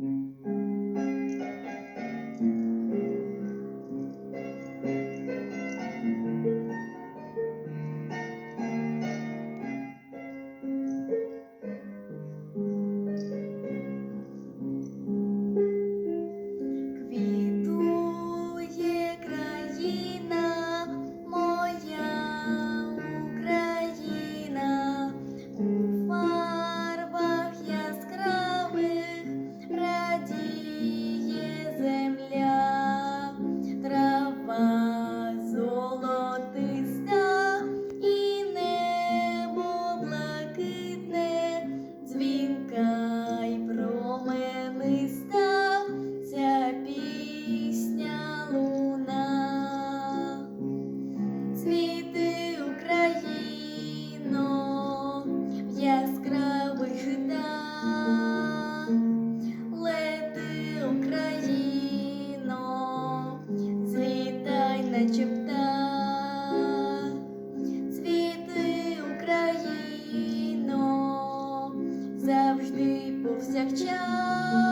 Mm-hmm. Злітай цвіти Україно, завжди повсякчас.